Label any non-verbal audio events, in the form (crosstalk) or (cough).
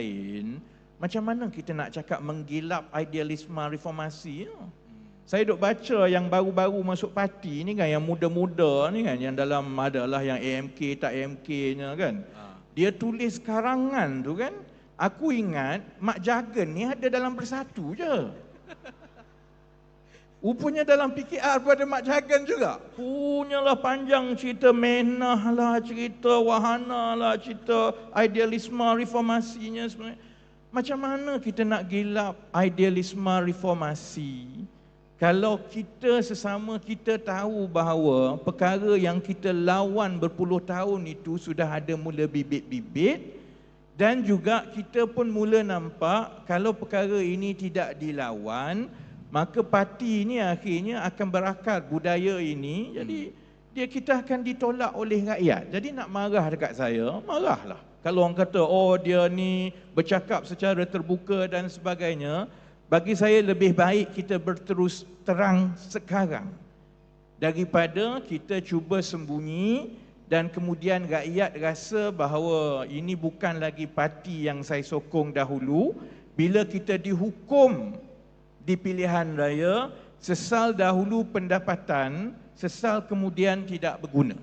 lain, macam mana kita nak cakap menggilap idealisme reformasi? Ya? Saya duk baca yang baru-baru masuk parti ni kan, yang muda-muda ni kan, yang dalam adalah yang AMK tak AMK-nya kan. Ha. Dia tulis karangan tu kan, aku ingat Mak Jagan ni ada dalam bersatu je. (laughs) Rupanya dalam PKR pada Mak Jagan juga. Punyalah panjang cerita menah lah, cerita wahana lah, cerita idealisme reformasinya sebenarnya. Macam mana kita nak gilap idealisme reformasi kalau kita sesama kita tahu bahawa perkara yang kita lawan berpuluh tahun itu sudah ada mula bibit-bibit dan juga kita pun mula nampak kalau perkara ini tidak dilawan, maka parti ini akhirnya akan berakar budaya ini. Jadi dia kita akan ditolak oleh rakyat. Jadi nak marah dekat saya marahlah. Kalau orang kata oh dia ni bercakap secara terbuka dan sebagainya bagi saya lebih baik kita berterus terang sekarang. Daripada kita cuba sembunyi dan kemudian rakyat rasa bahawa ini bukan lagi parti yang saya sokong dahulu. Bila kita dihukum di pilihan raya, sesal dahulu pendapatan, sesal kemudian tidak berguna.